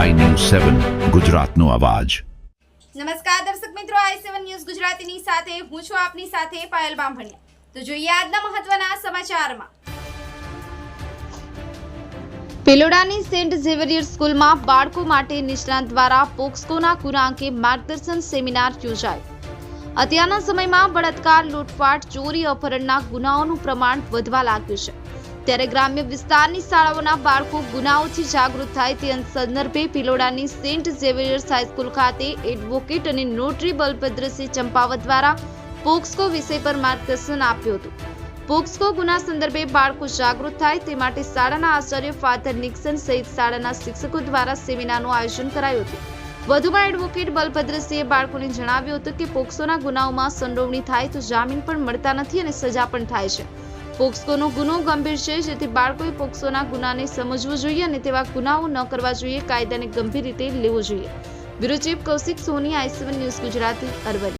સેવન ગુજરાતનો અવાજ. નમસ્કાર દર્શક મિત્રો આઈ સેવન ન્યૂઝ ગુજરાતીની સાથે હું છું આપની સાથે પાયલ બામભણિયા. તો જોઈએ આજના મહત્વના સમાચારમાં. ભિલોડાની સેન્ટ ઝેવિયર સ્કૂલમાં બાળકો માટે નિષ્ણાંત દ્વારા પોક્સકોના કુરાંકે માર્ગદર્શન સેમિનાર યોજાયો. અત્યારના સમયમાં બળાત્કાર લૂંટફાટ ચોરી અપહરણના ગુનાઓનું પ્રમાણ વધવા લાગ્યું છે. ત્યારે ગ્રામ્ય વિસ્તારની શાળાઓના બાળકો ગુનાઓથી જાગૃત થાય તે સંદર્ભે ભિલોડાની સેન્ટ ઝેવિયર્સ હાઈસ્કૂલ ખાતે એડવોકેટ અને નોટરી બલભદ્રસિંહ ચંપાવત દ્વારા પોક્સકો વિષય પર માર્ગદર્શન આપ્યું હતું. પોક્સકો ગુના સંદર્ભે બાળકો જાગૃત થાય તે માટે શાળાના આચાર્ય ફાધર નિક્સન સહિત શાળાના શિક્ષકો દ્વારા સેમિનારનું આયોજન કરાયું હતું. વધુમાં એડવોકેટ બલભદ્રસિંહે બાળકોને જણાવ્યું હતું કે પોક્સોના ગુનાઓમાં સંડોવણી થાય તો જામીન પણ મળતા નથી અને સજા પણ થાય છે. પોક્સકોનો ગુનો ગંભીર છે, જેથી બાળકોએ પોક્સોના ગુનાને સમજવું જોઈએ અને તેવા ગુનાઓ ન કરવા જોઈએ, કાયદાને ગંભીર રીતે લેવો જોઈએ. Bureau chief Kaushik Soni I C one news Gujarati Aravalli.